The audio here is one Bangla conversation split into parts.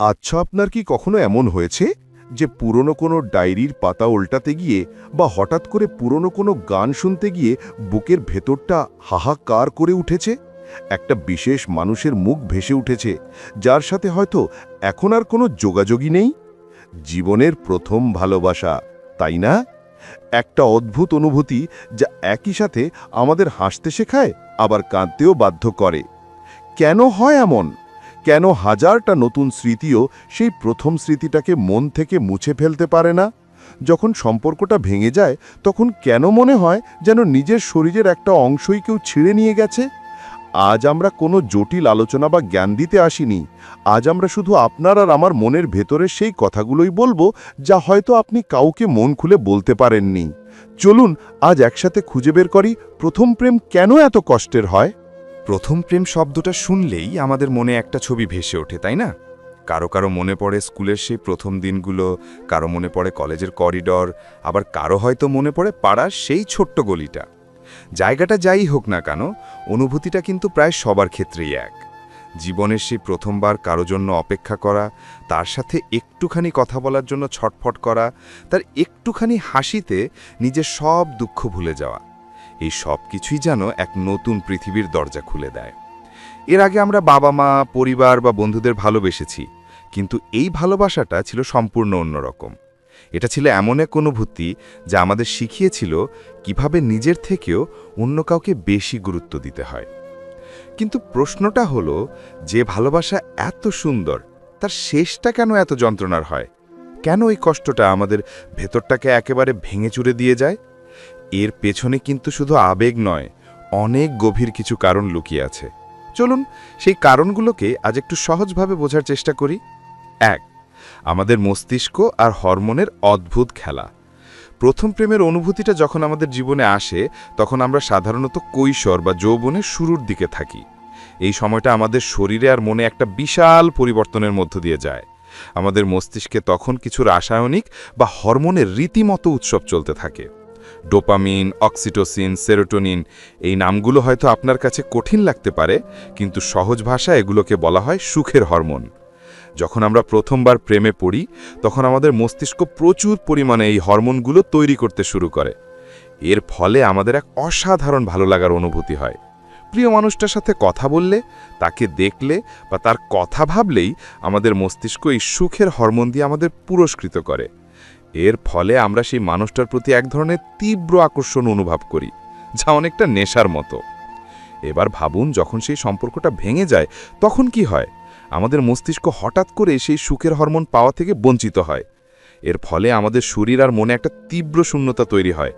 আচ্ছা আপনার কি কখনো এমন হয়েছে যে পুরনো কোনো ডায়েরির পাতা উল্টাতে গিয়ে বা হঠাৎ করে পুরনো কোনো গান শুনতে গিয়ে বুকের ভেতরটা হাহাকার করে উঠেছে? একটা বিশেষ মানুষের মুখ ভেসে উঠেছে, যার সাথে হয়তো এখন আর কোনো যোগাযোগই নেই? জীবনের প্রথম ভালোবাসা, তাই না? একটা অদ্ভুত অনুভূতি যা একই সাথে আমাদের হাসতে শেখায়, আবার কাঁদতেও বাধ্য করে। কেন হয় এমন? কেন হাজারটা নতুন স্মৃতিও সেই প্রথম স্মৃতিটাকে মন থেকে মুছে ফেলতে পারে না? যখন সম্পর্কটা ভেঙে যায়, তখন কেন মনে হয় যেন নিজের শরীরের একটা অংশই কেউ ছিঁড়ে নিয়ে গেছে? আজ আমরা কোনো জটিল আলোচনা বা জ্ঞান দিতে আসিনি। আজ আমরা শুধু আপনার আর আমার মনের ভেতরের সেই কথাগুলোই বলব যা হয়তো আপনি কাউকে মন খুলে বলতে পারেননি। চলুন, আজ একসাথে খুঁজে বের করি প্রথম প্রেম কেন এত কষ্টের হয়? প্রথম প্রেম শব্দটা শুনলেই আমাদের মনে একটা ছবি ভেসে ওঠে, তাই না? কারও কারও মনে পড়ে স্কুলের সেই প্রথম দিনগুলো, কারও মনে পড়ে কলেজের করিডর, আবার কারও হয়তো মনে পড়ে পাড়ার সেই ছোট্ট গলিটা। জায়গাটা যাই হোক না কেন, অনুভূতিটা কিন্তু প্রায় সবার ক্ষেত্রেই এক। জীবনের সেই প্রথমবার কারও জন্য অপেক্ষা করা, তার সাথে একটুখানি কথা বলার জন্য ছটফট করা, তার একটুখানি হাসিতে নিজের সব দুঃখ ভুলে যাওয়া। এই সব কিছুই যেন এক নতুন পৃথিবীর দরজা খুলে দেয়। এর আগে আমরা বাবা মা পরিবার বা বন্ধুদের ভালোবেসেছি, কিন্তু এই ভালোবাসাটা ছিল সম্পূর্ণ অন্যরকম। এটা ছিল এমন এক অনুভূতি যা আমাদের শিখিয়েছিল কীভাবে নিজের থেকেও অন্য কাউকে বেশি গুরুত্ব দিতে হয়। কিন্তু প্রশ্নটা হলো, যে ভালোবাসা এত সুন্দর, তার শেষটা কেন এত যন্ত্রণার হয়? কেন এই কষ্টটা আমাদের ভেতরটাকে একেবারে ভেঙে চুরে দিয়ে যায়? এর পেছনে কিন্তু শুধু আবেগ নয়, অনেক গভীর কিছু কারণ লুকিয়ে আছে। চলুন, সেই কারণগুলোকে আজ একটু সহজভাবে বোঝার চেষ্টা করি। এক, আমাদের মস্তিষ্ক আর হরমোনের অদ্ভুত খেলা। প্রথম প্রেমের অনুভূতিটা যখন আমাদের জীবনে আসে, তখন আমরা সাধারণত কৈশোর বা যৌবনের শুরুর দিকে থাকি। এই সময়টা আমাদের শরীরে আর মনে একটা বিশাল পরিবর্তনের মধ্য দিয়ে যায়। আমাদের মস্তিষ্কে তখন কিছু রাসায়নিক বা হরমোনের রীতিমতো উৎসব চলতে থাকে। ডোপামিন, অক্সিটোসিন, সেরোটোনিন, এই নামগুলো হয়তো আপনার কাছে কঠিন লাগতে পারে, কিন্তু সহজ ভাষায় এগুলোকে বলা হয় সুখের হরমোন। যখন আমরা প্রথমবার প্রেমে পড়ি, তখন আমাদের মস্তিষ্ক প্রচুর পরিমাণে এই হরমোনগুলো তৈরি করতে শুরু করে। এর ফলে আমাদের এক অসাধারণ ভালো লাগার অনুভূতি হয়। প্রিয় মানুষটার সাথে কথা বললে, তাকে দেখলে বা তার কথা ভাবলেই আমাদের মস্তিষ্ক এই সুখের হরমোন দিয়ে আমাদের পুরস্কৃত করে। এর ফলে আমরা সেই মানুষটার প্রতি এক ধরনের তীব্র আকর্ষণ অনুভব করি, যা অনেকটা নেশার মতো। এবার ভাবুন, যখন সেই সম্পর্কটা ভেঙে যায়, তখন কি হয়? আমাদের মস্তিষ্ক হঠাৎ করে সেই সুখের হরমোন পাওয়া থেকে বঞ্চিত হয়। এর ফলে আমাদের শরীর আর মনে একটা তীব্র শূন্যতা তৈরি হয়।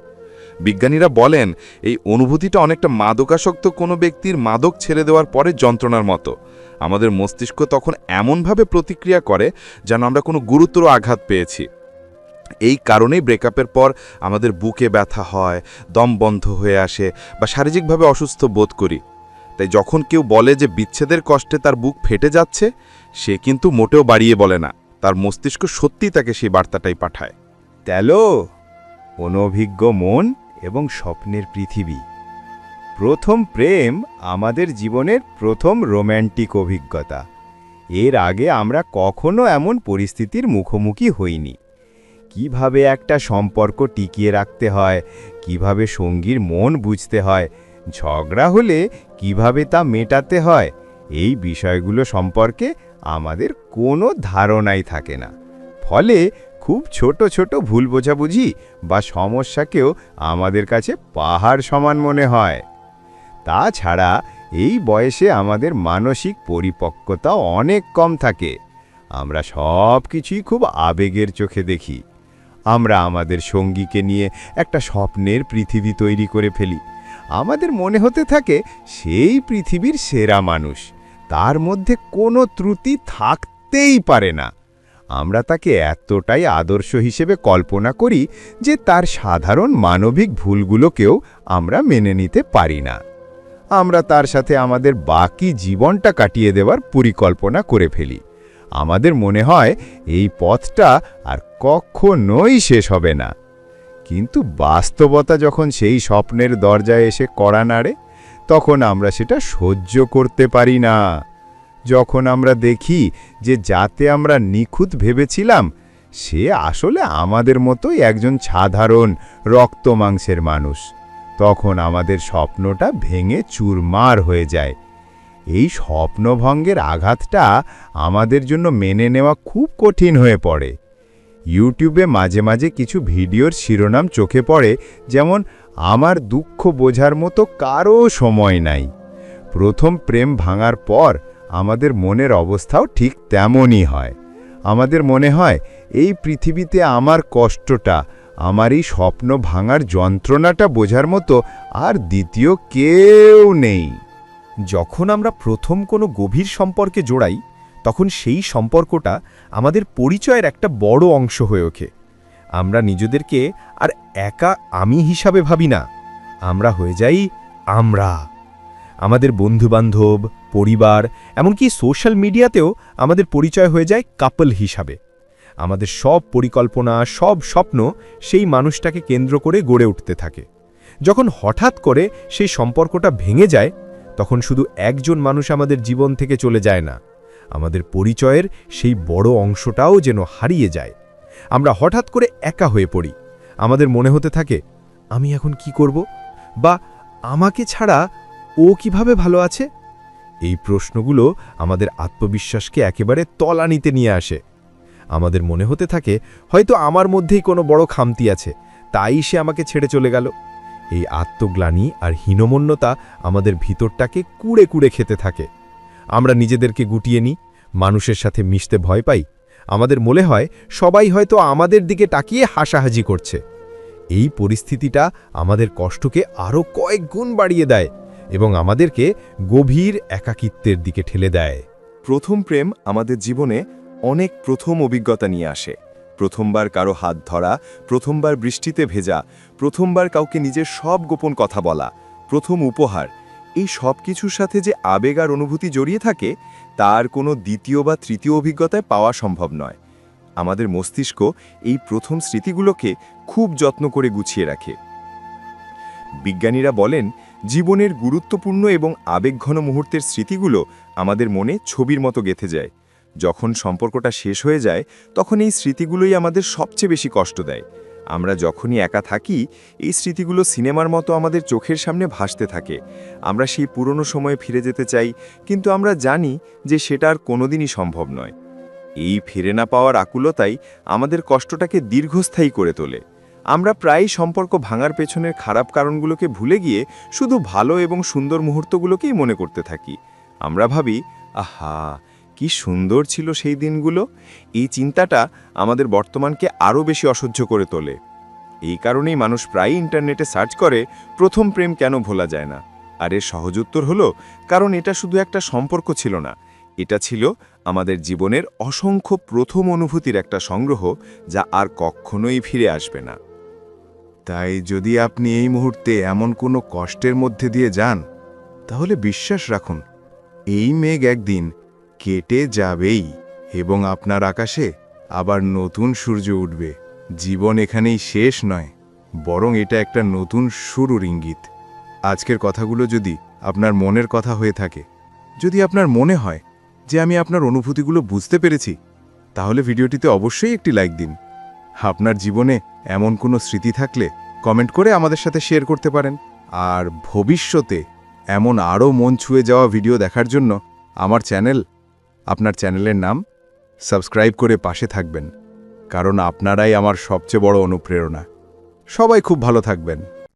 বিজ্ঞানীরা বলেন, এই অনুভূতিটা অনেকটা মাদকাসক্ত কোনো ব্যক্তির মাদক ছেড়ে দেওয়ার পরে যন্ত্রণার মতো। আমাদের মস্তিষ্ক তখন এমনভাবে প্রতিক্রিয়া করে যেন আমরা কোনো গুরুতর আঘাত পেয়েছি। এই কারণেই ব্রেকআপের পর আমাদের বুকে ব্যথা হয়, দম বন্ধ হয়ে আসে বা শারীরিকভাবে অসুস্থ বোধ করি। তাই যখন কেউ বলে যে বিচ্ছেদের কষ্টে তার বুক ফেটে যাচ্ছে, সে কিন্তু মোটেও বাড়িয়ে বলে না। তার মস্তিষ্ক সত্যিই তাকে সেই বার্তাটাই পাঠায়। তেলো অনভিজ্ঞ মন এবং স্বপ্নের পৃথিবী। প্রথম প্রেম আমাদের জীবনের প্রথম রোম্যান্টিক অভিজ্ঞতা। এর আগে আমরা কখনো এমন পরিস্থিতির মুখোমুখি হইনি। কীভাবে একটা সম্পর্ক টিকিয়ে রাখতে হয়, কীভাবে সঙ্গীর মন বুঝতে হয়, ঝগড়া হলে কীভাবে তা মেটাতে হয়, এই বিষয়গুলো সম্পর্কে আমাদের কোনো ধারণাই থাকে না। ফলে খুব ছোট ছোট ভুল বোঝাবুঝি বা সমস্যাকেও আমাদের কাছে পাহাড় সমান মনে হয়। তাছাড়া এই বয়সে আমাদের মানসিক পরিপক্কতা অনেক কম থাকে। আমরা সব কিছুই খুব আবেগের চোখে দেখি। আমরা আমাদের সঙ্গীকে নিয়ে একটা স্বপ্নের পৃথিবী তৈরি করে ফেলি। আমাদের মনে হতে থাকে সেই পৃথিবীর সেরা মানুষ। তার মধ্যে কোনো ত্রুটি থাকতেই পারে না। আমরা তাকে এতটাই আদর্শ হিসেবে কল্পনা করি যে তার সাধারণ মানবিক ভুলগুলোকেও আমরা মেনে নিতে পারি না। আমরা তার সাথে আমাদের বাকি জীবনটা কাটিয়ে দেওয়ার পরিকল্পনা করে ফেলি। আমাদের মনে হয় এই পথটা আর কখনোই শেষ হবে না। কিন্তু বাস্তবতা যখন সেই স্বপ্নের দরজায় এসে কড়া নাড়ে, তখন আমরা সেটা সহ্য করতে পারি না। যখন আমরা দেখি যে যাতে আমরা নিখুঁত ভেবেছিলাম, সে আসলে আমাদের মতোই একজন সাধারণ রক্ত মাংসের মানুষ। তখন আমাদের স্বপ্নটা ভেঙে চুরমার হয়ে যায়। এই স্বপ্নভঙ্গের আঘাতটা আমাদের জন্য মেনে নেওয়া খুব কঠিন হয়ে পড়ে। ইউটিউবে মাঝে মাঝে কিছু ভিডিওর শিরোনাম চোখে পড়ে, যেমন, আমার দুঃখ বোঝার মতো কারও সময় নাই। প্রথম প্রেম ভাঙার পর আমাদের মনের অবস্থাও ঠিক তেমনই হয়। আমাদের মনে হয়, এই পৃথিবীতে আমার কষ্টটা, আমার এই স্বপ্ন ভাঙার যন্ত্রণাটা বোঝার মতো আর দ্বিতীয় কেউ নেই। যখন আমরা প্রথম কোনো গভীর সম্পর্কে জোড়াই, তখন সেই সম্পর্কটা আমাদের পরিচয়ের একটা বড় অংশ হয়ে ওঠে। আমরা নিজেদেরকে আর একা আমি হিসাবে ভাবি না। আমরা হয়ে যাই আমরা। আমাদের বন্ধুবান্ধব, পরিবার, এমনকি সোশ্যাল মিডিয়াতেও আমাদের পরিচয় হয়ে যায় কাপল হিসাবে। আমাদের সব পরিকল্পনা, সব স্বপ্ন সেই মানুষটাকে কেন্দ্র করে গড়ে উঠতে থাকে। যখন হঠাৎ করে সেই সম্পর্কটা ভেঙে যায় তখন শুধু একজন মানুষ আমাদের জীবন থেকে চলে যায় না, আমাদের পরিচয়ের সেই বড় অংশটাও যেন হারিয়ে যায়। আমরা হঠাৎ করে একা হয়ে পড়ি, আমাদের মনে হতে থাকে, আমি এখন কি করব? বা, আমাকে ছাড়া ও কীভাবে ভালো আছে? এই প্রশ্নগুলো আমাদের আত্মবিশ্বাসকে একেবারে তলানিতে নিয়ে আসে। আমাদের মনে হতে থাকে, হয়তো আমার মধ্যেই কোনো বড় খামতি আছে, তাই সে আমাকে ছেড়ে চলে গেল। এই আত্মগ্লানি আর হীনমন্যতা আমাদের ভিতরটাকে কুড়ে কুড়ে খেতে থাকে। আমরা নিজেদেরকে গুটিয়ে নিই, মানুষের সাথে মিশতে ভয় পাই। আমাদের মনে হয় সবাই হয়তো আমাদের দিকে তাকিয়ে হাসাহাজি করছে। এই পরিস্থিতিটা আমাদের কষ্টকে আরও কয়েক গুণ বাড়িয়ে দেয় এবং আমাদেরকে গভীর একাকিত্বের দিকে ঠেলে দেয়। প্রথম প্রেম আমাদের জীবনে অনেক প্রথম অভিজ্ঞতা নিয়ে আসে। প্রথমবার কারও হাত ধরা, প্রথমবার বৃষ্টিতে ভেজা, প্রথমবার কাউকে নিজের সব গোপন কথা বলা, প্রথম উপহার, এই সব কিছুর সাথে যে আবেগ আর অনুভূতি জড়িয়ে থাকে, তার কোনো দ্বিতীয় বা তৃতীয় অভিজ্ঞতায় পাওয়া সম্ভব নয়। আমাদের মস্তিষ্ক এই প্রথম স্মৃতিগুলোকে খুব যত্ন করে গুছিয়ে রাখে। বিজ্ঞানীরা বলেন, জীবনের গুরুত্বপূর্ণ এবং আবেগঘন মুহূর্তের স্মৃতিগুলো আমাদের মনে ছবির মতো গেঁথে যায়। যখন সম্পর্কটা শেষ হয়ে যায়, তখন এই স্মৃতিগুলোই আমাদের সবচেয়ে বেশি কষ্ট দেয়। আমরা যখনই একা থাকি, এই স্মৃতিগুলো সিনেমার মতো আমাদের চোখের সামনে ভাসতে থাকে। আমরা সেই পুরনো সময়ে ফিরে যেতে চাই, কিন্তু আমরা জানি যে সেটা আর কোনোদিনই সম্ভব নয়। এই ফিরে না পাওয়ার আকুলতাই আমাদের কষ্টটাকে দীর্ঘস্থায়ী করে তোলে। আমরা প্রায়ই সম্পর্ক ভাঙার পেছনের খারাপ কারণগুলোকে ভুলে গিয়ে শুধু ভালো এবং সুন্দর মুহূর্তগুলোকেই মনে করতে থাকি। আমরা ভাবি, আহা কি সুন্দর ছিল সেই দিনগুলো। এই চিন্তাটা আমাদের বর্তমানকে আরও বেশি অসহ্য করে তোলে। এই কারণেই মানুষ প্রায়ই ইন্টারনেটে সার্চ করে, প্রথম প্রেম কেন ভোলা যায় না? আর এর সহজ উত্তর হলো, কারণ এটা শুধু একটা সম্পর্ক ছিল না। এটা ছিল আমাদের জীবনের অসংখ্য প্রথম অনুভূতির একটা সংগ্রহ যা আর কখনোই ফিরে আসবে না। তাই যদি আপনি এই মুহূর্তে এমন কোনো কষ্টের মধ্যে দিয়ে যান, তাহলে বিশ্বাস রাখুন, এই মেঘ একদিন কেটে যাবেই এবং আপনার আকাশে আবার নতুন সূর্য উঠবে। জীবন এখানেই শেষ নয়, বরং এটা একটা নতুন শুরুর ইঙ্গিত। আজকের কথাগুলো যদি আপনার মনের কথা হয়ে থাকে, যদি আপনার মনে হয় যে আমি আপনার অনুভূতিগুলো বুঝতে পেরেছি, তাহলে ভিডিওটিতে অবশ্যই একটি লাইক দিন। আপনার জীবনে এমন কোনো স্মৃতি থাকলে কমেন্ট করে আমাদের সাথে শেয়ার করতে পারেন। আর ভবিষ্যতে এমন আরও মন ছুঁয়ে যাওয়া ভিডিও দেখার জন্য আমার চ্যানেল আপনার চ্যানেলের নাম সাবস্ক্রাইব করে পাশে থাকবেন, কারণ আপনারাই আমার সবচেয়ে বড় অনুপ্রেরণা। সবাই খুব ভালো থাকবেন।